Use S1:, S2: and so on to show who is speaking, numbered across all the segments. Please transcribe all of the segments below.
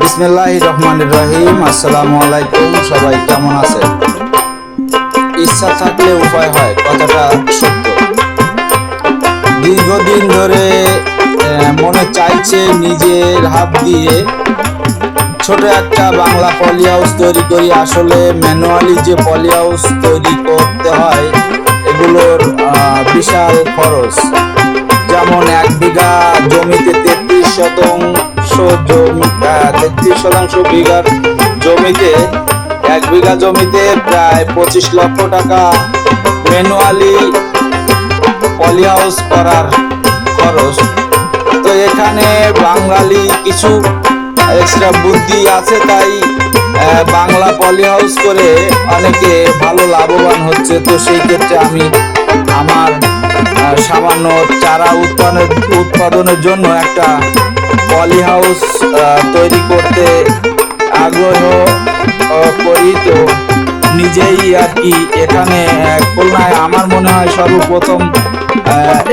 S1: বিসমিল্লাহ রহমান রহিম, আসসালামু আলাইকুম, সবাই কেমন আছে ইচ্ছা থাকলে উপায় হয়, কথাটা সত্য। দীর্ঘদিন ধরে মনে চাইছে নিজের হাত দিয়ে ছোট একটা বাংলা পলি হাউস তৈরি করি। আসলে ম্যানুয়ালি যে পলি হাউস তৈরি করতে হয়, এগুলোর বিশাল খরচ। যেমন এক বিঘা জমিতে তেত্রিশ শতাংশ তেত্রিশ শতাংশ বিঘার জমিতে, এক বিঘা জমিতে প্রায় পঁচিশ লক্ষ টাকা ম্যানুয়ালি পলি হাউস করার খরচ। তো এখানে বাঙালি কিছু এক্সট্রা বুদ্ধি আছে, তাই বাংলা পলি হাউস করে অনেকে ভালো লাভবান হচ্ছে। তো সেই ক্ষেত্রে আমি আমার সামান্য চারা উৎপাদনের উৎপাদনের জন্য একটা পলি হাউস তৈরি করতে আগ্রহ করি তো। নিজেই আর কি এখানে খুলনায় আমার মনে হয় সর্বপ্রথম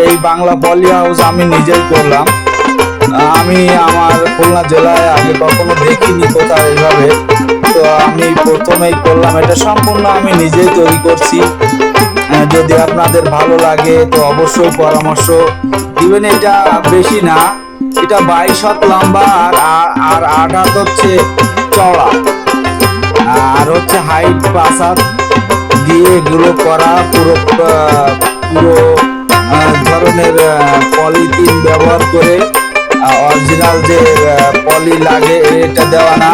S1: এই বাংলা পলি হাউস আমি নিজেই করলাম। আমি আমার খুলনা জেলায় আগে কখনো দেখিনি কোথাও এইভাবে তো আমি প্রথমেই করলাম, এটা সম্পূর্ণ আমি নিজেই তৈরি করছি। যদি আপনাদের ভালো লাগে, তো অবশ্যই পরামর্শ দিবেন, এটা বেশি না। এটা বাইশ হাত লম্বা আর আর- আট হাত হচ্ছে চওড়া। আর হচ্ছে হাইট পাঁচ হাত দিয়ে এগুলো করা পুরো পুরো ধরনের পলিথিন ব্যবহার করে অরিজিনাল যে পলি লাগে, এটা দেওয়া না।